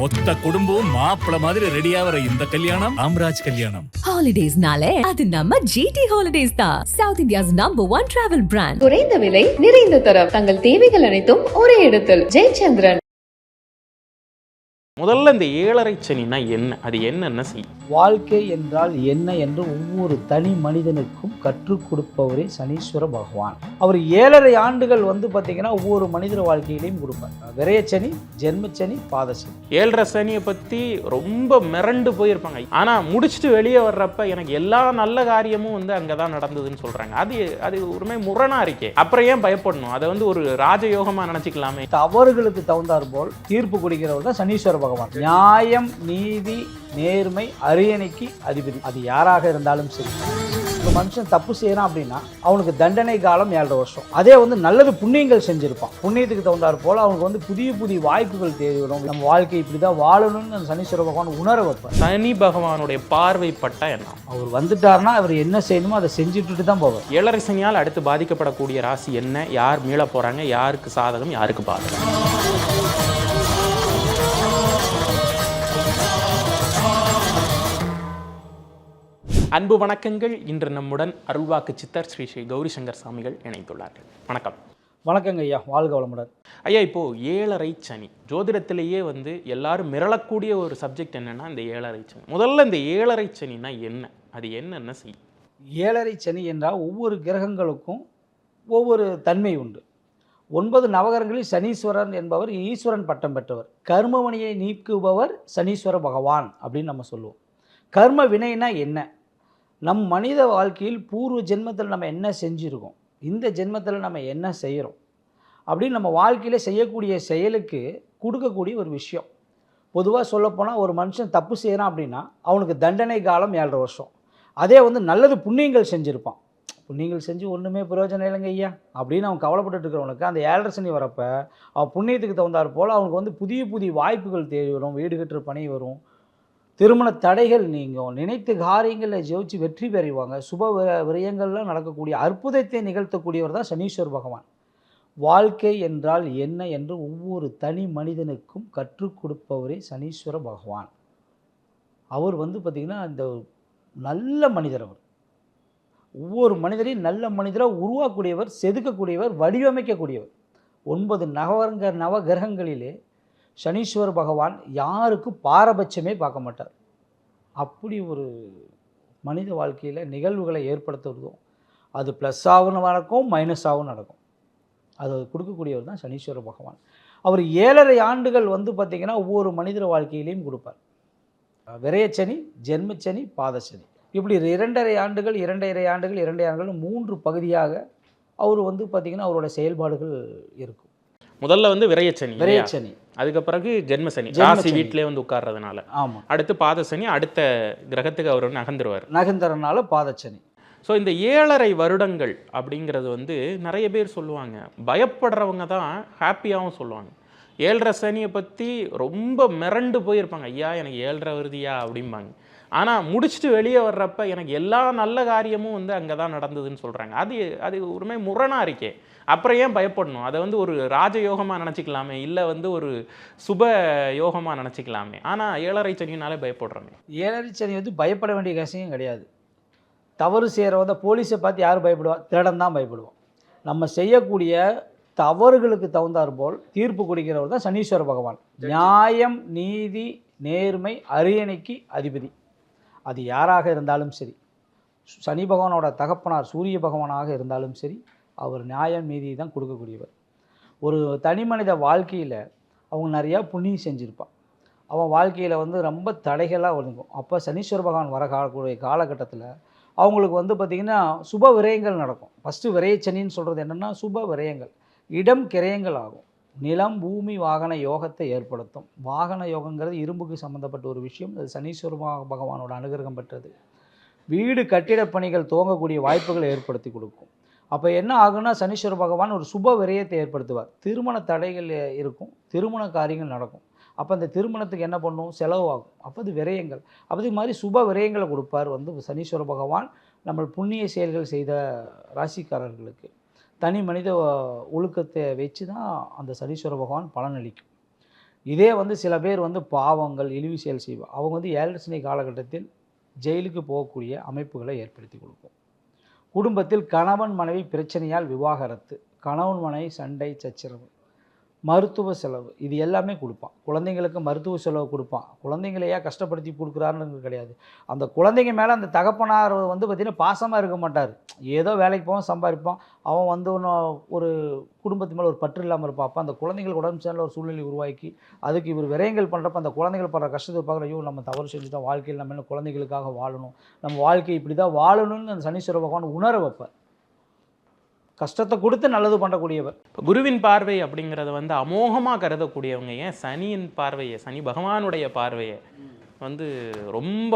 மொத்த குடும்பம் மாப்பிள மாதிரி ரெடியாகிற இந்த கல்யாணம் ராம்ராஜ் கல்யாணம். ஹாலிடேஸ்னாலே அது நம்ம ஜிடி ஹாலிடேஸ் தான். South India's number one travel brand குறைந்த விலை நிறைந்த தரம். தங்கள் தேவைகள் அனைத்தும் ஒரே இடத்தில். ஜெயச்சந்திரன். முதல்ல இந்த ஏழரை சனினா என்ன? அது என்னென்ன செய்யும் வாழ்க்கை என்றால் என்ன என்று ஒவ்வொரு தனி மனிதனுக்கும் கற்றுக் கொடுப்பவரே சனீஸ்வர பகவான். அவர் ஏழரை ஆண்டுகள் வந்து பார்த்தீங்கன்னா ஒவ்வொரு மனிதர் வாழ்க்கையிலையும் கொடுப்பார். விரயச்சனி ஜென்மச்சனி பாதசனி ஏழரை சனியை பற்றி ரொம்ப மிரண்டு போயிருப்பாங்க. ஆனால் முடிச்சுட்டு வெளியே வர்றப்ப எனக்கு எல்லா நல்ல காரியமும் வந்து அங்கே தான் நடந்ததுன்னு சொல்கிறாங்க அது அது ஒருமே முரணா இருக்கே. அப்புறம் ஏன் பயப்படணும்? அதை வந்து ஒரு ராஜயோகமாக நினச்சிக்கலாமே. தவறுகளுக்கு தகுந்தாற் போல் தீர்ப்பு கொடுக்கிறவர் தான் சனீஸ்வர பகவான் நியாயம் நீதி நேர்மை அரியணைக்கு அதிபதி. அது யாராக இருந்தாலும் சரி. ஒரு மனுஷன் தப்பு செய்யறான் அப்படின்னா அவனுக்கு தண்டனை காலம் ஏழரை வருஷம். அதே வந்து நல்லது புண்ணியங்கள் செஞ்சிருப்பான். புண்ணியத்துக்கு தகுந்தாற் போல அவனுக்கு வந்து புதிய புதிய வாய்ப்புகள் தேடி வரும். நம்ம வாழ்க்கை இப்படி தான் வாழணும்னு சனீஸ்வர பகவான் உணர வைப்பார். சனி பகவானுடைய பார்வை பட்டா என்ன? அவர் வந்துட்டாருன்னா அவர் என்ன செய்யணுமோ அதை செஞ்சுட்டு தான் போவார். ஏழரை சனியால் அடுத்து பாதிக்கப்படக்கூடிய ராசி என்ன? யார் மீள போகிறாங்க யாருக்கு சாதகம்? யாருக்கு பாதகம்? அன்பு வணக்கங்கள். இன்று நம்முடன் அருள்வாக்கு சித்தர் ஸ்ரீ ஸ்ரீ கௌரி சங்கர் சாமிகள் இணைந்துள்ளார்கள். வணக்கம். வணக்கங்க ஐயா. வாழ்க வளமுடன். ஐயா இப்போ ஏழரை சனி. ஜோதிடத்திலேயே வந்து எல்லாரும் மிரளக்கூடிய ஒரு சப்ஜெக்ட் என்னன்னா இந்த ஏழரை சனி. முதல்ல இந்த ஏழரை சனினா என்ன? அது என்னென்ன செய்யும் ஏழரை சனி என்றால் ஒவ்வொரு கிரகங்களுக்கும் ஒவ்வொரு தன்மை உண்டு. ஒன்பது நவகரங்களில் சனீஸ்வரன் என்பவர் ஈஸ்வரன் பட்டம் பெற்றவர். கர்மமணியை நீக்குபவர் சனீஸ்வர பகவான் அப்படின்னு நம்ம சொல்லுவோம். கர்ம வினைனா என்ன? நம் மனித வாழ்க்கையில் பூர்வ ஜென்மத்தில் நம்ம என்ன செஞ்சுருக்கோம்? இந்த ஜென்மத்தில் நம்ம என்ன செய்கிறோம் அப்படின்னு நம்ம வாழ்க்கையில் செய்யக்கூடிய செயலுக்கு கொடுக்கக்கூடிய ஒரு விஷயம். பொதுவாக சொல்லப்போனால் ஒரு மனுஷன் தப்பு செய்கிறான் அப்படின்னா அவனுக்கு தண்டனை காலம் ஏழரை வருஷம். அதே வந்து நல்லது புண்ணியங்கள் செஞ்சுருப்பான். புண்ணியங்கள் செஞ்சு ஒன்றுமே பிரயோஜனம் இல்லைங்க ஐயா அப்படின்னு அவன் கவலைப்பட்டுட்டு இருக்கிறவனுக்கு அந்த ஏழரை சனி வரப்போ அவன் புண்ணியத்துக்கு தகுந்தாற் போல் அவனுக்கு வந்து புதிய புதிய வாய்ப்புகள் தேடி வரும் வீடு கட்டுற பணி வரும் திருமண தடைகள் நீங்கள் நினைத்து காரியங்களில் ஜெயிச்சு வெற்றி பெறுவாங்க. சுப விரயங்கள்லாம் நடக்கக்கூடிய அற்புதத்தை நிகழ்த்தக்கூடியவர் தான் சனீஸ்வர் பகவான். வாழ்க்கை என்றால் என்ன என்று ஒவ்வொரு தனி மனிதனுக்கும் கற்றுக் கொடுப்பவரே சனீஸ்வர பகவான். அவர் வந்து பார்த்திங்கன்னா அந்த நல்ல மனிதர் அவர். ஒவ்வொரு மனிதரையும் நல்ல மனிதராக உருவாக்கக்கூடியவர் செதுக்கக்கூடியவர் வடிவமைக்கக்கூடியவர். ஒன்பது நவரங்க நவ கிரகங்களிலே சனீஸ்வர பகவான் யாருக்கும் பாரபட்சமே பார்க்க மாட்டார். அப்படி ஒரு மனித வாழ்க்கையில் நிகழ்வுகளை ஏற்படுத்துவதும் அது ப்ளஸ்ஸாகவும் நடக்கும் மைனஸாகவும் நடக்கும். அது கொடுக்கக்கூடியவர் தான் சனீஸ்வர பகவான். அவர் ஏழரை ஆண்டுகள் வந்து பார்த்திங்கன்னா ஒவ்வொரு மனிதர் வாழ்க்கையிலையும் கொடுப்பார். விரயச்சனி ஜென்மச்சனி பாதசனி இப்படி இரண்டரை ஆண்டுகள் இரண்டரை ஆண்டுகள் இரண்டரை ஆண்டுகள் மூன்று பகுதியாக அவர் வந்து பார்த்திங்கன்னா அவரோட செயல்பாடுகள் இருக்கும். முதல்ல வந்து விரயச்சனி? விரயச்சனி. அதுக்கு பிறகு ஜென்மசனி ஜென்ம ராசி. வீட்டிலே வந்து உட்கார்றதுனால. ஆமாம் அடுத்து பாதசனி அடுத்த கிரகத்துக்கு அவர் நகர்ந்துருவார். நகர்ந்தரனால பாதச்சனி ஸோ இந்த ஏழரை வருடங்கள் அப்படிங்கிறது வந்து நிறைய பேர் சொல்லுவாங்க. பயப்படுறவங்க தான் ஹாப்பியாகவும் சொல்லுவாங்க. ஏழரை சனியை பற்றி ரொம்ப மிரண்டு போயிருப்பாங்க. ஐயா எனக்கு ஏழரை வருதியா? அப்படிம்பாங்க. ஆனால் முடிச்சுட்டு வெளியே வர்றப்ப எனக்கு எல்லா நல்ல காரியமும் வந்து அங்கே தான் நடந்ததுன்னு சொல்கிறாங்க அது அது ஒருமே முரணா இருக்கே. அப்புறம் ஏன் பயப்படணும்? அதை வந்து ஒரு ராஜயோகமாக நினச்சிக்கலாமே? இல்லை வந்து ஒரு சுப யோகமாக நினச்சிக்கலாமே? ஆனால் ஏழரை சனினாலே பயப்படுறோமே. ஏழரை சனி வந்து பயப்பட வேண்டிய கசியம் கிடையாது. தவறு செய்கிறவங்க போலீஸை பார்த்து யார் பயப்படுவா? திருடன் தான் பயப்படுவோம் நம்ம செய்யக்கூடிய தவறுகளுக்கு தகுந்தாற் போல் தீர்ப்பு கொடுக்கிறவர் தான் சனீஸ்வர பகவான். நியாயம் நீதி நேர்மை அரியணைக்கு அதிபதி. அது யாராக இருந்தாலும் சரி. சனி பகவானோட தகப்பனார் சூரிய பகவானாக இருந்தாலும் சரி அவர் நியாயம் நீதி தான் கொடுக்கக்கூடியவர். ஒரு தனி மனித வாழ்க்கையில் அவங்க நிறையா புண்ணியம் செஞ்சுருப்பான். அவன் வாழ்க்கையில் வந்து ரொம்ப தடைகளாக ஒழுங்கும். அப்போ சனீஸ்வர பகவான் வர காலக்கூடிய காலகட்டத்தில் அவங்களுக்கு வந்து பார்த்திங்கன்னா சுப விரயங்கள் நடக்கும். ஃபஸ்ட்டு விரயச்சனின்னு சொல்கிறது என்னென்னா சுப விரயங்கள். இடம் கிரயங்கள் ஆகும் நிலம் பூமி வாகன யோகத்தை ஏற்படுத்தும். வாகன யோகங்கிறது இரும்புக்கு சம்மந்தப்பட்ட ஒரு விஷயம். அது சனீஸ்வர பகவானோட அனுகிரகம் பெற்றது. வீடு கட்டிடப் பணிகள் துவங்கக்கூடிய வாய்ப்புகளை ஏற்படுத்தி கொடுக்கும். அப்போ என்ன ஆகும்னா சனீஸ்வர பகவான் ஒரு சுப விரயத்தை ஏற்படுத்துவார். திருமண தடைகள் இருக்கும். திருமண காரியங்கள் நடக்கும். அப்போ அந்த திருமணத்துக்கு என்ன பண்ணும்? செலவாகும். அப்போ அது விரயங்கள். அப்போ இது மாதிரி சுப விரயங்களை கொடுப்பார் வந்து சனீஸ்வர பகவான். நம்ம புண்ணிய செயல்கள் செய்த ராசிக்காரர்களுக்கு. தனி மனித ஒழுக்கத்தை வச்சு தான் அந்த சனீஸ்வர பகவான் பலனளிக்கும் இதே வந்து சில பேர் வந்து பாவங்கள் இழிவு செயல் செய்வாங்க அவங்க வந்து ஏழரசனை காலகட்டத்தில் ஜெயிலுக்கு போகக்கூடிய அமைப்புகளை ஏற்படுத்தி கொடுக்கும். குடும்பத்தில் கணவன் மனைவி பிரச்சனையால் விவாகரத்து கணவன் மனைவி சண்டை சச்சரவு. மருத்துவ செலவு. இது எல்லாமே கொடுப்பான். குழந்தைங்களுக்கு மருத்துவ செலவு கொடுப்பான். குழந்தைங்களையா கஷ்டப்படுத்தி கொடுக்குறாருன்னு கிடையாது. அந்த குழந்தைங்க மேலே அந்த தகப்பனார் வந்து பார்த்திங்கன்னா பாசமாக இருக்க மாட்டார். ஏதோ வேலைக்கு போவான் சம்பாதிப்பான். அவன் வந்து ஒரு குடும்பத்து மேலே ஒரு பற்று இல்லாமல் இருப்பான். அப்போ அந்த குழந்தைங்களுக்கு உடம்பு சரியில்லை ஒரு சூழ்நிலை உருவாக்கி அதுக்கு இவர் விரயங்கள் பண்ணுறப்ப அந்த குழந்தைகள் படுற கஷ்டத்தை பார்க்குற ஐயோ நம்ம தவறு செஞ்சுட்டோம். வாழ்க்கையில் நம்ம என்ன குழந்தைகளுக்காக வாழணும்? நம்ம வாழ்க்கை இப்படி தான் வாழணும்னு அந்த சனீஸ்வர பகவான் உணர வைப்பார். கஷ்டத்தை கொடுத்து நல்லது பண்ணக்கூடியவர். இப்போ குருவின் பார்வை அப்படிங்கிறத வந்து அமோகமாக கருதக்கூடியவங்க ஏன்? சனியின் பார்வையை சனி பகவானுடைய பார்வையை வந்து ரொம்ப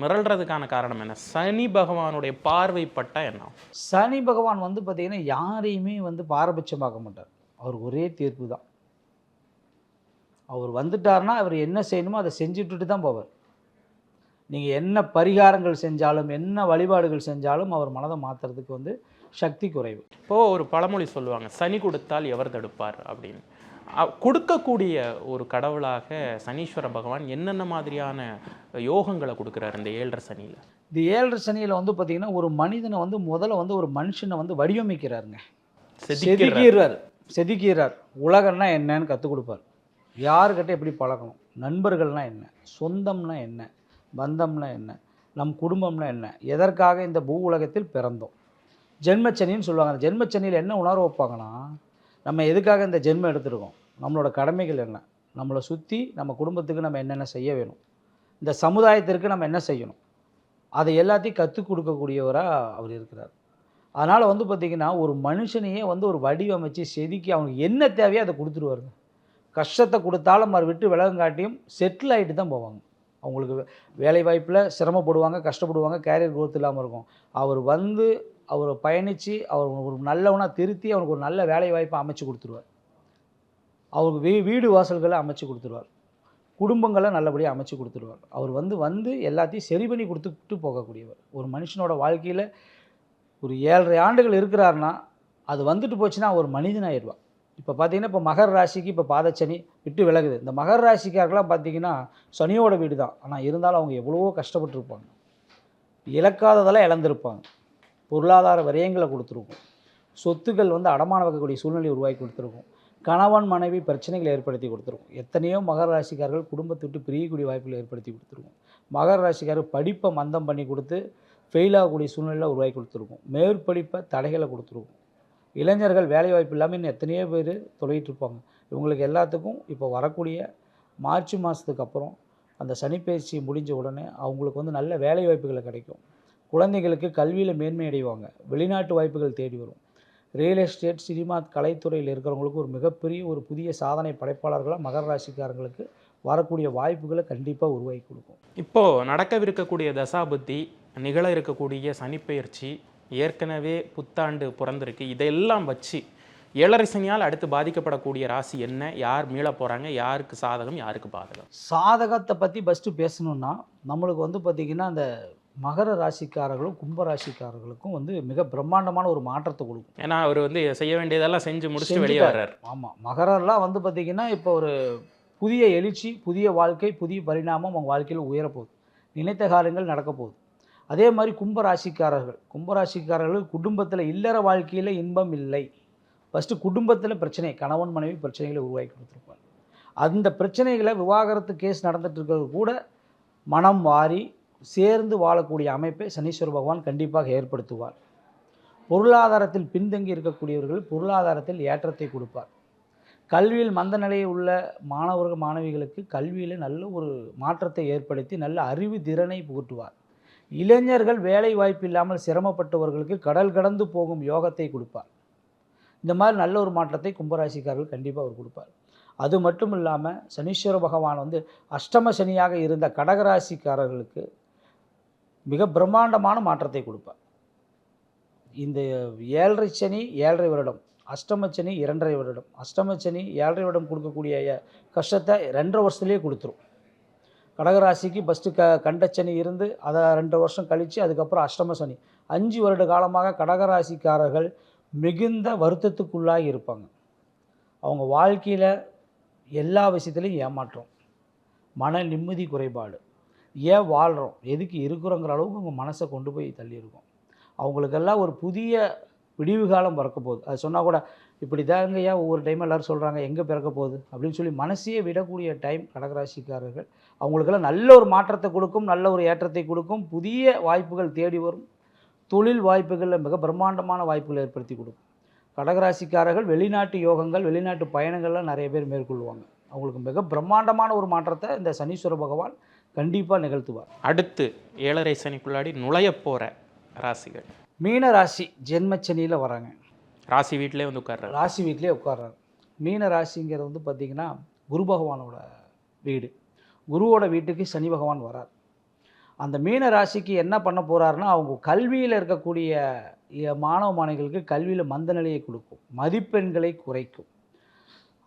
மிரள்றதுக்கான காரணம் என்ன? சனி பகவானுடைய பார்வை பட்டா என்ன? சனி பகவான் வந்து பார்த்திங்கன்னா யாரையுமே வந்து பாரபட்சமாக்க மாட்டார். அவர் ஒரே தீர்ப்பு தான். அவர் வந்துட்டார்னா அவர் என்ன செய்யணுமோ அதை செஞ்சுட்டு தான் போவார். நீங்கள் என்ன பரிகாரங்கள் செஞ்சாலும் என்ன வழிபாடுகள் செஞ்சாலும் அவர் மனதை மாற்றுறதுக்கு வந்து சக்தி குறைவு. இப்போ ஒரு பழமொழி சொல்லுவாங்க சனி கொடுத்தால் எவர் தடுப்பார் அப்படின்னு. கொடுக்கக்கூடிய ஒரு கடவுளாக சனீஸ்வர பகவான் என்னென்ன மாதிரியான யோகங்களை கொடுக்குறாரு இந்த ஏழரை சனியில்? இந்த ஏழரை சனியில் வந்து பார்த்திங்கன்னா ஒரு மனிதனை வந்து முதல்ல வந்து ஒரு மனுஷனை வந்து வடிவமைக்கிறாருங்க. செதுக்கிறார் செதுக்கிறார் உலகம்னா என்னன்னு கற்றுக் கொடுப்பார். யாருக்கிட்ட எப்படி பழகணும்? நண்பர்கள்னா என்ன? சொந்தம்னா என்ன? பந்தம்னா என்ன? நம் குடும்பம்னா என்ன? எதற்காக இந்த பூ உலகத்தில் பிறந்தோம்? ஜென்மச்சனின்னு சொல்லுவாங்க. அந்த ஜென்மச்சனியில் என்ன உணர்வு வைப்பாங்கன்னா நம்ம எதுக்காக இந்த ஜென்மம் எடுத்துருக்கோம்? நம்மளோட கடமைகள் என்ன? நம்மளை சுற்றி நம்ம குடும்பத்துக்கு நம்ம என்னென்ன செய்ய வேணும்? இந்த சமுதாயத்திற்கு நம்ம என்ன செய்யணும்? அதை எல்லாத்தையும் கற்றுக் கொடுக்கக்கூடியவராக அவர் இருக்கிறார். அதனால் வந்து பார்த்திங்கன்னா ஒரு மனுஷனையே வந்து ஒரு வடிவமைச்சு செதுக்கி அவனுக்கு என்ன தேவையோ அதை கொடுத்துருவாருங்க. கஷ்டத்தை கொடுத்தாலும் அவர் விட்டு விலகங்காட்டியும் செட்டில் ஆகிட்டு தான் போவாங்க. அவங்களுக்கு வே- வேலை வாய்ப்பில் சிரமப்படுவாங்க கஷ்டப்படுவாங்க கேரியர் குரோத் இல்லாமல் இருக்கும். அவர் வந்து அவர் பயணித்து அவர் ஒரு நல்லவனாக திருத்தி அவனுக்கு ஒரு நல்ல வேலை வாய்ப்பை அமைச்சு கொடுத்துருவார். அவருக்கு வீ வீடு வாசல்களை அமைச்சு கொடுத்துருவார். குடும்பங்களை நல்லபடியாக அமைச்சு கொடுத்துருவார். அவர் வந்து வந்து எல்லாத்தையும் சரி பண்ணி கொடுத்துட்டு போகக்கூடியவர். ஒரு மனுஷனோட வாழ்க்கையில் ஒரு ஏழரை ஆண்டுகள் இருக்கிறாருன்னா அது வந்துட்டு போச்சுன்னா ஒரு மனிதனாயிடுவான் இப்போ பார்த்தீங்கன்னா இப்போ மகர ராசிக்கு இப்போ பாதச்சனி விட்டு விலகுது. இந்த மகர ராசிக்காரெல்லாம் பார்த்தீங்கன்னா சனியோட வீடு தான் ஆனால் இருந்தாலும் அவங்க எவ்வளவோ கஷ்டப்பட்டுருப்பாங்க. இழக்காததெல்லாம் இழந்திருப்பாங்க. பொருளாதார விரயங்களை கொடுத்துருக்கும். சொத்துக்கள் வந்து அடமான வைக்கக்கூடிய சூழ்நிலை உருவாக்கி கொடுத்துருக்கும். கணவன் மனைவி பிரச்சனைகளை ஏற்படுத்தி கொடுத்துருக்கும். எத்தனையோ மகர ராசிக்காரர்கள் குடும்பத்தை விட்டு பிரியக்கூடிய வாய்ப்புகளை ஏற்படுத்தி கொடுத்துருக்கும். மகர ராசிக்காரர் படிப்பை மந்தம் பண்ணி கொடுத்து ஃபெயில் ஆகக்கூடிய சூழ்நிலை உருவாக்கி கொடுத்துருக்கும். மேற்படிப்பை தடைகளை கொடுத்துருக்கும். இளைஞர்கள் வேலை வாய்ப்பு இல்லாமல் இன்னும் எத்தனையோ பேர் தொலைகிட்டு இருப்பாங்க. இவங்களுக்கு எல்லாத்துக்கும் இப்போ வரக்கூடிய மார்ச் மாதத்துக்கு அப்புறம் அந்த சனிப்பயிற்சி முடிஞ்ச உடனே அவங்களுக்கு வந்து நல்ல வேலை வாய்ப்புகளை கிடைக்கும். குழந்தைகளுக்கு கல்வியில் மேன்மை அடைவாங்க வெளிநாட்டு வாய்ப்புகள் தேடி வரும். ரியல் எஸ்டேட் சினிமா கலைத்துறையில் இருக்கிறவங்களுக்கு ஒரு மிகப்பெரிய ஒரு புதிய சாதனை படைப்பாளர்களாக மகர ராசிக்காரங்களுக்கு வரக்கூடிய வாய்ப்புகளை கண்டிப்பாக உருவாக்கி கொடுக்கும். இப்போ நடக்கவிருக்கக்கூடிய தசாபுத்தி நிகழ இருக்கக்கூடிய சனிப்பெயர்ச்சி ஏற்கனவே புத்தாண்டு பிறந்திருக்கு. இதெல்லாம் வச்சு ஏழரை சனியால் அடுத்து பாதிக்கப்படக்கூடிய ராசி என்ன? யார் மீள போறாங்க? யாருக்கு சாதகம் யாருக்கு பாதகம்? சாதகத்தை பற்றி ஃபஸ்ட்டு பேசணுன்னா நம்மளுக்கு வந்து பார்த்திங்கன்னா அந்த மகர ராசிக்காரர்களும் கும்ப ராசிக்காரர்களுக்கும் வந்து மிக பிரம்மாண்டமான ஒரு மாற்றத்தை கொடுக்கும். ஏன்னா அவர் வந்து செய்ய வேண்டியதெல்லாம் செஞ்சு முடிச்சுட்டு வெளியே. வர்றாரு. ஆமாம் மகரெல்லாம் வந்து பார்த்திங்கன்னா இப்போ ஒரு புதிய எழுச்சி புதிய வாழ்க்கை புதிய பரிணாமம் அவங்க வாழ்க்கையில் உயரப்போகுது. நினைத்த காரியங்கள் நடக்க போகுது. அதே மாதிரி கும்பராசிக்காரர்கள் கும்பராசிக்காரர்கள் குடும்பத்தில் இல்லற வாழ்க்கையில் இன்பம் இல்லை. ஃபஸ்ட்டு குடும்பத்தில் பிரச்சனை கணவன் மனைவி பிரச்சனைகளை உருவாக்கி கொடுத்துருப்பாங்க. அந்த பிரச்சனைகளை விவாகரத்து கேஸ் நடந்துட்டு இருக்கிறது கூட மனம் வாரி சேர்ந்து வாழக்கூடிய அமைப்பை சனீஸ்வர பகவான் கண்டிப்பாக ஏற்படுத்துவார். பொருளாதாரத்தில் பின்தங்கி இருக்கக்கூடியவர்கள் பொருளாதாரத்தில் ஏற்றத்தை கொடுப்பார். கல்வியில் மந்த நிலையில் உள்ள மாணவர்கள் மாணவிகளுக்கு கல்வியில் நல்ல ஒரு மாற்றத்தை ஏற்படுத்தி நல்ல அறிவு திறனை புகட்டுவார். இளைஞர்கள் வேலை வாய்ப்பு இல்லாமல் சிரமப்பட்டவர்களுக்கு கடல் கடந்து போகும் யோகத்தை கொடுப்பார். இந்த மாதிரி நல்ல ஒரு மாற்றத்தை கும்பராசிக்காரர்கள் கண்டிப்பாக அவர் கொடுப்பார். அது மட்டும் இல்லாமல் சனீஸ்வர பகவான் வந்து அஷ்டம சனியாக இருந்த கடகராசிக்காரர்களுக்கு மிக பிரம்மாண்டமான மாற்றத்தை கொடுப்பார் இந்த ஏழரை சனி ஏழரை வருடம் அஷ்டம சனி இரண்டரை வருடம் அஷ்டம சனி ஏழரை வருடம் கொடுக்கக்கூடிய கஷ்டத்தை ரெண்டரை வருஷத்துலேயே கொடுத்துரும். கடகராசிக்கு ஃபஸ்ட்டு க கண்டச்சனி இருந்து அதை ரெண்டு வருஷம் கழித்து அதுக்கப்புறம் அஷ்டம சனி. அஞ்சு வருட காலமாக கடகராசிக்காரர்கள் மிகுந்த வருத்தத்துக்குள்ளாகி இருப்பாங்க. அவங்க வாழ்க்கையில் எல்லா விஷயத்துலையும் ஏமாற்றம் மன நிம்மதி குறைபாடு ஏன் வாழ்கிறோம் எதுக்கு இருக்கிறோங்கிற அளவுக்கு உங்கள் மனசை கொண்டு போய் தள்ளியிருக்கும். அவங்களுக்கெல்லாம் ஒரு புதிய விடிவு காலம் பிறக்க போகுது. அது சொன்னால் கூட இப்படி தாங்க ஏன் ஒவ்வொரு டைம் எல்லோரும் சொல்கிறாங்க எங்கே பிறக்க போகுது? அப்படின்னு சொல்லி மனசையே விடக்கூடிய டைம் கடகராசிக்காரர்கள் அவங்களுக்கெல்லாம் நல்ல ஒரு மாற்றத்தை கொடுக்கும் நல்ல ஒரு ஏற்றத்தை கொடுக்கும் புதிய வாய்ப்புகள் தேடி வரும். தொழில் வாய்ப்புகளில் மிக பிரம்மாண்டமான வாய்ப்புகளை ஏற்படுத்தி கொடுக்கும். கடகராசிக்காரர்கள் வெளிநாட்டு யோகங்கள் வெளிநாட்டு பயணங்கள்லாம் நிறைய பேர் மேற்கொள்வாங்க. அவங்களுக்கு மிக பிரம்மாண்டமான ஒரு மாற்றத்தை இந்த சனீஸ்வர பகவான் கண்டிப்பாக நிகழ்த்துவார். அடுத்து ஏழரை சனிக்குள்ளாடி நுழைய போகிற ராசிகள். மீன ராசி ஜென்மச்சனியில் வராங்க. ராசி வீட்டிலே வந்து உட்கார்றாரு. ராசி வீட்டிலே உட்கார்றாரு. மீன ராசிங்கிறது வந்து பார்த்திங்கன்னா குரு பகவானோட வீடு. குருவோட வீட்டுக்கு சனி பகவான் வரார். அந்த மீன ராசிக்கு என்ன பண்ண போகிறாருன்னா அவங்க கல்வியில் இருக்கக்கூடிய மாணவ மாணவிகளுக்கு கல்வியில் மந்த நிலையை கொடுக்கும். மதிப்பெண்களை குறைக்கும்.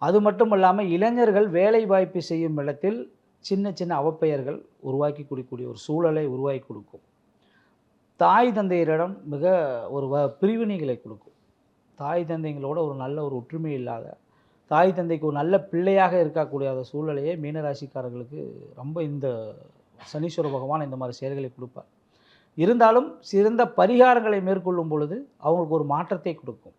அது மட்டும் இல்லாமல் இளைஞர்கள் வேலை வாய்ப்பு செய்யும் இடத்தில் சின்ன சின்ன அவப்பெயர்கள் உருவாக்கி கொடுக்கக்கூடிய ஒரு சூழலை உருவாக்கி கொடுக்கும். தாய் தந்தையரிடம் மிக ஒரு வ பிரிவினைகளை கொடுக்கும். தாய் தந்தைங்களோட ஒரு நல்ல ஒரு ஒற்றுமை இல்லாத தாய் தந்தைக்கு ஒரு நல்ல பிள்ளையாக இருக்கக்கூடிய அந்த சூழ்நிலையே மீனராசிக்காரர்களுக்கு ரொம்ப இந்த சனீஸ்வர பகவான் இந்த மாதிரி செயல்களை கொடுப்பார். இருந்தாலும் சிறந்த பரிகாரங்களை மேற்கொள்ளும் பொழுது அவங்களுக்கு ஒரு மாற்றத்தை கொடுக்கும்.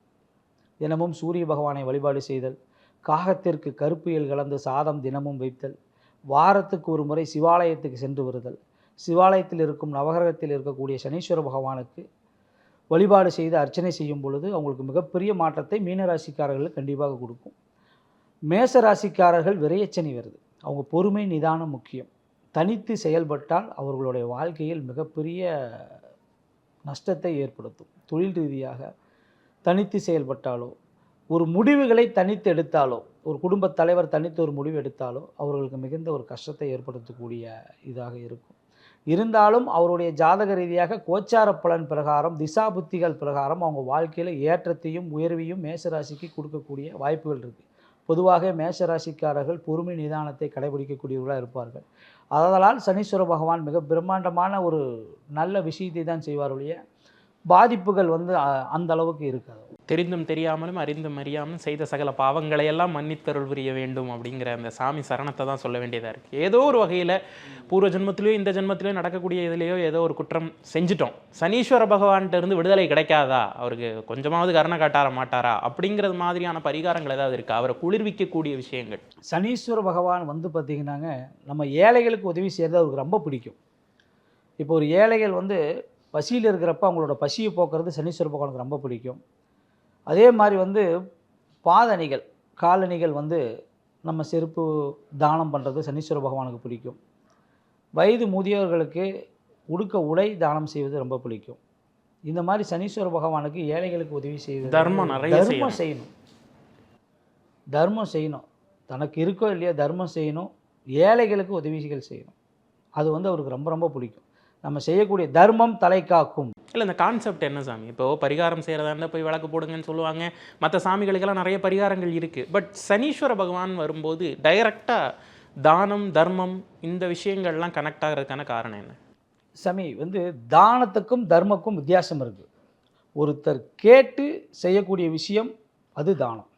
தினமும் சூரிய பகவானை வழிபாடு செய்தல் காகத்திற்கு கருப்பியல் கலந்து சாதம் தினமும் வைத்தல் வாரத்துக்கு ஒரு முறை சிவாலயத்துக்கு சென்று வருதல் சிவாலயத்தில் இருக்கும் நவகிரகத்தில் இருக்கக்கூடிய சனீஸ்வர பகவானுக்கு வழிபாடு செய்து அர்ச்சனை செய்யும் பொழுது அவங்களுக்கு மிகப்பெரிய மாற்றத்தை மீனராசிக்காரர்களுக்கு கண்டிப்பாக கொடுக்கும். மேச ராசிக்காரர்கள் விரையச்சனி வருது. அவங்க பொறுமை நிதானம் முக்கியம். தனித்து செயல்பட்டால் அவர்களுடைய வாழ்க்கையில் மிகப்பெரிய நஷ்டத்தை ஏற்படுத்தும். தொழில் ரீதியாக தனித்து செயல்பட்டாலோ ஒரு முடிவுகளை தனித்து எடுத்தாலோ ஒரு குடும்பத் தலைவர் தனித்து ஒரு முடிவு எடுத்தாலோ அவர்களுக்கு மிகுந்த ஒரு கஷ்டத்தை ஏற்படுத்தக்கூடிய இதாக இருக்கும். இருந்தாலும் அவருடைய ஜாதக ரீதியாக கோச்சார பலன் பிரகாரம் திசா புத்திகள் பிரகாரம் அவங்க வாழ்க்கையில் ஏற்றத்தையும் உயர்வையும் மேசராசிக்கு கொடுக்கக்கூடிய வாய்ப்புகள் இருக்குது பொதுவாக மேஷராசிக்காரர்கள் பொறுமை நிதானத்தை கடைபிடிக்கக்கூடியவர்களாக இருப்பார்கள். அதனால் சனீஸ்வர பகவான் மிக பிரம்மாண்டமான ஒரு நல்ல விஷயத்தை தான் செய்வார் ஒழிய பாதிப்புகள் வந்து அந்த அளவுக்கு இருக்காது. தெரிந்தும் தெரியாமலும் அறிந்தும் அறியாமலும் செய்த சகல பாவங்களை எல்லாம் மன்னித்தருள் புரிய வேண்டும் அப்படிங்கிற அந்த சாமி சரணத்தை தான் சொல்ல வேண்டியதாக இருக்குது ஏதோ ஒரு வகையில் பூர்வ ஜென்மத்திலேயோ இந்த ஜென்மத்திலேயோ நடக்கக்கூடிய இதுலேயோ ஏதோ ஒரு குற்றம் செஞ்சிட்டோம். சனீஸ்வர பகவான்கிட்ட இருந்து விடுதலை கிடைக்காதா? அவருக்கு கொஞ்சமாவது கருணை காட்டார மாட்டாரா? அப்படிங்கிறது மாதிரியான பரிகாரங்கள் ஏதாவது இருக்கா? அவரை குளிர்விக்கக்கூடிய விஷயங்கள். சனீஸ்வர பகவான் வந்து பார்த்திங்கன்னாங்க நம்ம ஏழைகளுக்கு உதவி செய்கிறது அவருக்கு ரொம்ப பிடிக்கும். இப்போ ஒரு ஏழைகள் வந்து பசியில் இருக்கிறப்ப அவங்களோட பசியை போக்குறது சனீஸ்வர பகவானுக்கு ரொம்ப பிடிக்கும். அதே மாதிரி வந்து பாதணிகள் காலணிகள் வந்து நம்ம செருப்பு தானம் பண்ணுறது சனீஸ்வர பகவானுக்கு பிடிக்கும். வயது முதியவர்களுக்கு உடுக்க உடை தானம் செய்வது ரொம்ப பிடிக்கும். இந்த மாதிரி சனீஸ்வர பகவானுக்கு ஏழைகளுக்கு உதவி செய்வது தர்மம் நிறைய தர்மம் செய்யணும். செய்யணும். தர்மம் செய்யணும். தனக்கு இருக்கோ இல்லையோ தர்மம் செய்யணும். ஏழைகளுக்கு உதவிகள் செய்யணும். அது வந்து அவருக்கு ரொம்ப ரொம்ப பிடிக்கும். நம்ம செய்யக்கூடிய தர்மம் தலை காக்கும் இல்லை இந்த கான்செப்ட் என்ன சாமி? இப்போ பரிகாரம் செய்கிறதா இருந்தால் போய் விளக்கு போடுங்கன்னு சொல்லுவாங்க. மற்ற சாமிகளுக்கெல்லாம் நிறைய பரிகாரங்கள் இருக்குது பட் சனீஸ்வர பகவான் வரும்போது டைரக்டாக தானம் தர்மம் இந்த விஷயங்கள்லாம் கனெக்ட் ஆகிறதுக்கான காரணம் என்ன? சமி வந்து தானத்துக்கும் தர்மக்கும் வித்தியாசம் இருக்குது ஒருத்தர் கேட்டு செய்யக்கூடிய விஷயம் அது தானம்.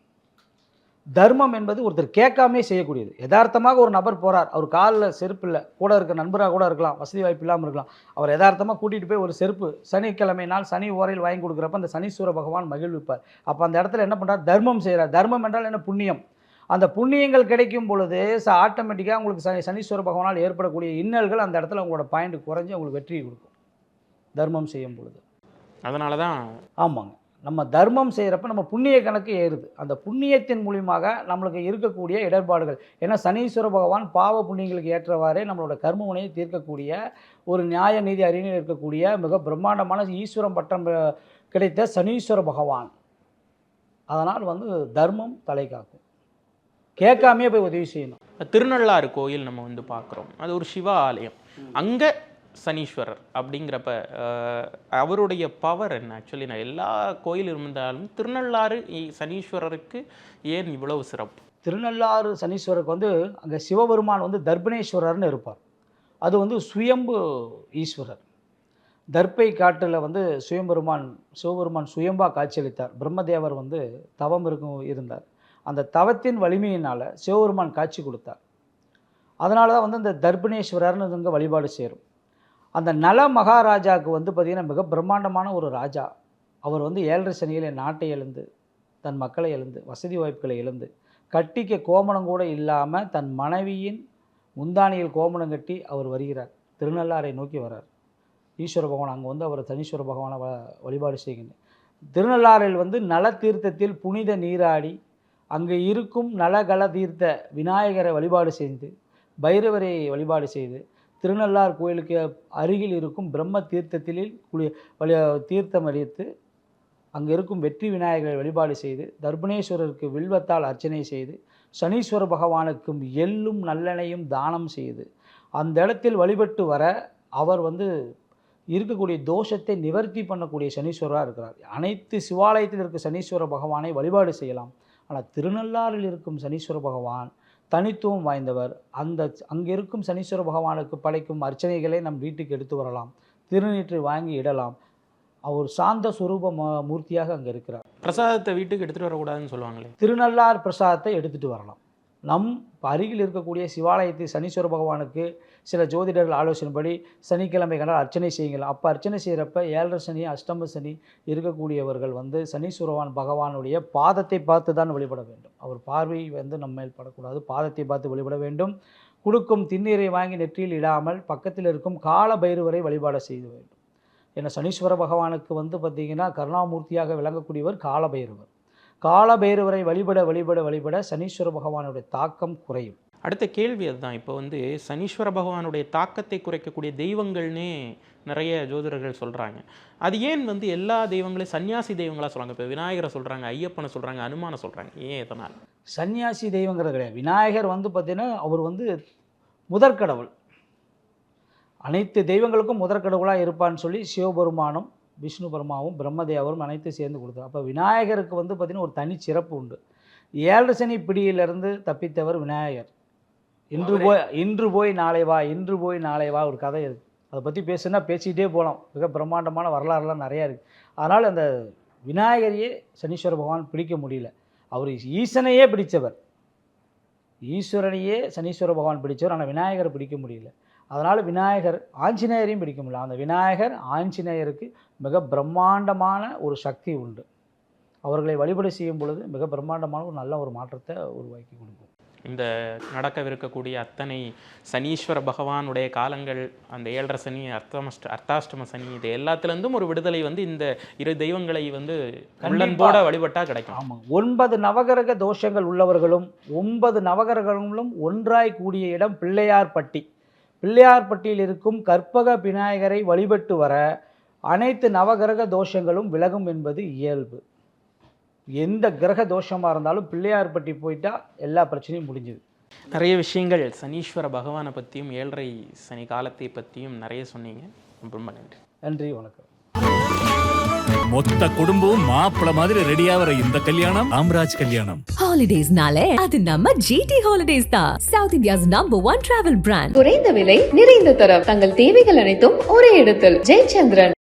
தர்மம் என்பது ஒருத்தர் கேட்காமே செய்யக்கூடியது. யதார்த்தமாக ஒரு நபர் போகிறார் அவர் காலில் செருப்பு இல்லை கூட இருக்க நண்பராக கூட இருக்கலாம் வசதி வாய்ப்பு இல்லாமல் இருக்கலாம். அவர் யதார்த்தமாக கூட்டிகிட்டு போய் ஒரு செருப்பு சனிக்கிழமை நாள் சனி ஓரையில் வாங்கி கொடுக்குறப்ப அந்த சனீஸ்வர பகவான் மகிழ்விப்பார். அப்போ அந்த இடத்துல என்ன பண்ணுறார் தர்மம் செய்கிறார் தர்மம் என்றால் என்ன? புண்ணியம். அந்த புண்ணியங்கள் கிடைக்கும் பொழுது ச ஆட்டோமேட்டிக்காக உங்களுக்கு சனி சனீஸ்வர பகவானால் ஏற்படக்கூடிய இன்னல்கள் அந்த இடத்துல உங்களோட பாயிண்ட் குறைஞ்சி உங்களுக்கு வெற்றியை கொடுக்கும். தர்மம் செய்யும் பொழுது. அதனால தான் ஆமாங்க. நம்ம தர்மம் செய்கிறப்ப நம்ம புண்ணிய கணக்கு ஏறுது. அந்த புண்ணியத்தின் மூலியமாக நம்மளுக்கு இருக்கக்கூடிய இடர்பாடுகள். ஏன்னா சனீஸ்வர பகவான் பாவ புண்ணியங்களுக்கு ஏற்றவாறே நம்மளோட கர்மவினையை தீர்க்கக்கூடிய ஒரு நியாய நீதி அறிஞர் இருக்கக்கூடிய மிக பிரம்மாண்டமான ஈஸ்வரம் பட்டம் கிடைத்த சனீஸ்வர பகவான். அதனால் வந்து தர்மம் தலை காக்கும். கேட்காமே போய் உதவி செய்யணும். திருநள்ளாறு கோயில் நம்ம வந்து பார்க்குறோம். அது ஒரு சிவ ஆலயம் அங்கே சனீஸ்வரர் அப்படிங்கிறப்ப அவருடைய பவர் என்ன? ஆக்சுவலி நான் எல்லா கோயில் இருந்தாலும் திருநள்ளாறு சனீஸ்வரருக்கு ஏன் இவ்வளவு சிறப்பு? திருநள்ளாறு சனீஸ்வரருக்கு வந்து அங்கே சிவபெருமான் வந்து தர்பணேஸ்வரர்னு இருப்பார். அது வந்து சுயம்பு ஈஸ்வரர். தர்ப்பை காட்டில் வந்து சுயம்பெருமான் சிவபெருமான் சுயம்பா காட்சியளித்தார். பிரம்மதேவர் வந்து தவம் இருக்கும் இருந்தார். அந்த தவத்தின் வலிமையினால் சிவபெருமான் காட்சி கொடுத்தார். அதனால தான் வந்து இந்த தர்பணேஸ்வரர்னு இங்கே வழிபாடு சேரும் அந்த நல மகாராஜாவுக்கு வந்து பார்த்திங்கன்னா மிக பிரம்மாண்டமான ஒரு ராஜா. அவர் வந்து ஏழரை சனியில் நாட்டை எழுந்து தன் மக்களை எழுந்து வசதி வாய்ப்புகளை இழந்து கட்டிக்க கோமணம் கூட இல்லாமல் தன் மனைவியின் முந்தானியில் கோமணம் கட்டி அவர் வருகிறார். திருநள்ளாரை நோக்கி வர்றார். ஈஸ்வர பகவான் அங்கே வந்து அவர் தனீஸ்வர பகவானை வ வழிபாடு செய்கின்றேன் திருநள்ளாறில் வந்து நல தீர்த்தத்தில் புனித நீராடி அங்கே இருக்கும் நலகல தீர்த்த விநாயகரை வழிபாடு செய்து பைரவரை வழிபாடு செய்து திருநள்ளார் கோயிலுக்கு அருகில் இருக்கும் பிரம்ம தீர்த்தத்தில் குளி வழி தீர்த்தம் அடித்து அங்கே இருக்கும் வெற்றி விநாயகரை வழிபாடு செய்து தர்பணேஸ்வரருக்கு வில்வத்தால் அர்ச்சனை செய்து சனீஸ்வர பகவானுக்கும் எள்ளும் நல்லெண்ணையும் தானம் செய்து அந்த இடத்தில் வழிபட்டு வர அவர் வந்து இருக்கக்கூடிய தோஷத்தை நிவர்த்தி பண்ணக்கூடிய சனீஸ்வரராக இருக்கிறார். அனைத்து சிவாலயத்தில் இருக்க சனீஸ்வர பகவானை வழிபாடு செய்யலாம். ஆனால் திருநள்ளாறில் இருக்கும் சனீஸ்வர பகவான் தனித்துவம் வாய்ந்தவர். அந்த அங்கே இருக்கும் சனீஸ்வர பகவானுக்கு படைக்கும் அர்ச்சனைகளை நம் வீட்டுக்கு எடுத்து வரலாம். திருநீற்றை வாங்கி இடலாம். அவர் சாந்த சுரூப மூர்த்தியாக அங்கே இருக்கிறார். பிரசாதத்தை வீட்டுக்கு எடுத்துகிட்டு வரக்கூடாதுன்னு சொல்லுவாங்களே. திருநள்ளார் பிரசாதத்தை எடுத்துகிட்டு வரலாம். நம் அருகில் இருக்கக்கூடிய சிவாலயத்தில் சனீஸ்வர பகவானுக்கு சில ஜோதிடர்கள் ஆலோசனைப்படி சனிக்கிழமை கண்டால் அர்ச்சனை செய்யுங்கள். அப்போ அர்ச்சனை செய்கிறப்ப ஏழரை சனி அஷ்டம சனி இருக்கக்கூடியவர்கள் வந்து சனீஸ்வரவான் பகவானுடைய பாதத்தை பார்த்து தான் வழிபட வேண்டும். அவர் பார்வை வந்து நம்ம மேல் படக்கூடாது. பாதத்தை பார்த்து வழிபட வேண்டும். கொடுக்கும் திண்ணீரை வாங்கி நெற்றியில் இடாமல் பக்கத்தில் இருக்கும் கால பைரவரை வழிபாடு செய்து வேண்டும். ஏன்னா சனீஸ்வர பகவானுக்கு வந்து பார்த்திங்கன்னா கருணாமூர்த்தியாக விளங்கக்கூடியவர் காலபைரவர். காலபைரவரை வழிபட வழிபட வழிபட சனீஸ்வர பகவானுடைய தாக்கம் குறையும். அடுத்த கேள்வி அதுதான். இப்போ வந்து சனீஸ்வர பகவானுடைய தாக்கத்தை குறைக்கக்கூடிய தெய்வங்கள்னே நிறைய ஜோதிடர்கள் சொல்கிறாங்க அது ஏன் வந்து எல்லா தெய்வங்களையும் சன்னியாசி தெய்வங்களா சொல்கிறாங்க இப்போ விநாயகரை சொல்கிறாங்க ஐயப்பனை சொல்கிறாங்க அனுமானை சொல்கிறாங்க ஏன் எதனால் சன்னியாசி தெய்வங்கிறது கிடையாது. விநாயகர் வந்து பார்த்தீங்கன்னா அவர் வந்து முதற்கடவுள். அனைத்து தெய்வங்களுக்கும் முதற்கடவுளாக இருப்பான்னு சொல்லி சிவபெருமானும் விஷ்ணு பெருமாவும் பிரம்மதேவரும் அனைத்தும் சேர்ந்து கொடுத்தார். அப்போ விநாயகருக்கு வந்து பார்த்திங்கன்னா ஒரு தனி சிறப்பு உண்டு. ஏழரை சனி பிடியிலிருந்து தப்பித்தவர் விநாயகர். இன்று போய் இன்று போய் நாளை வா இன்று போய் நாளை வா ஒரு கதை இருக்குது அதை பற்றி பேசுனா பேசிக்கிட்டே போகலாம் மிக பிரம்மாண்டமான வரலாறுலாம் நிறையா இருக்குது அதனால் அந்த விநாயகரையே சனீஸ்வர பகவான் பிடிக்க முடியல. அவர் ஈசனையே பிடித்தவர் ஈஸ்வரனையே சனீஸ்வர பகவான் பிடிச்சவர். ஆனால் விநாயகரை பிடிக்க முடியல. அதனால் விநாயகர் ஆஞ்சநேயரையும் பிடிக்க முடியல. அந்த விநாயகர் ஆஞ்சநேயருக்கு மிக பிரம்மாண்டமான ஒரு சக்தி உண்டு. அவர்களை வழிபாடு செய்யும் பொழுது மிக பிரம்மாண்டமான ஒரு நல்ல ஒரு மாற்றத்தை உருவாக்கி கொடுக்கும். இந்த நடக்கவிருக்கக்கூடிய அத்தனை சனீஸ்வர பகவானுடைய காலங்கள் அந்த ஏழரை சனி அர்த்தமஷ்ட அர்த்தாஷ்டம சனி இது எல்லாத்துலேருந்தும் ஒரு விடுதலை வந்து இந்த இரு தெய்வங்களை வந்து உள்ளன்போட வழிபட்டா கிடைக்கும். ஆமாம் ஒன்பது நவகிரக தோஷங்கள் உள்ளவர்களும் ஒன்பது நவகிரகங்களும் ஒன்றாய் கூடிய இடம் பிள்ளையார்பட்டி. பிள்ளையார்பட்டியில் இருக்கும் கற்பக விநாயகரை வழிபட்டு வர அனைத்து நவகிரக தோஷங்களும் விலகும் என்பது இயல்பு. எந்த கிரக தோஷமாக இருந்தாலும் பிள்ளையார்பட்டி போயிட்டா எல்லா பிரச்சனையும் முடிஞ்சுது. நிறைய விஷயங்கள் சனீஸ்வர பகவானை பற்றியும் ஏழரை சனி காலத்தை பற்றியும் நிறைய சொன்னீங்க. ரொம்ப நன்றி. நன்றி வணக்கம். மொத்த குடும்பமும் மாப்பிள மாதிரி ரெடியாகிற இந்த கல்யாணம் ராம்ராஜ் கல்யாணம். ஹாலிடேஸ்னாலே அது நம்ம ஜிடி ஹாலிடேஸ் தான். South India's number one travel brand குறைந்த விலை நிறைந்த தரம். தங்கள் தேவைகள் அனைத்தும் ஒரே இடத்தில். ஜெயச்சந்திரன்.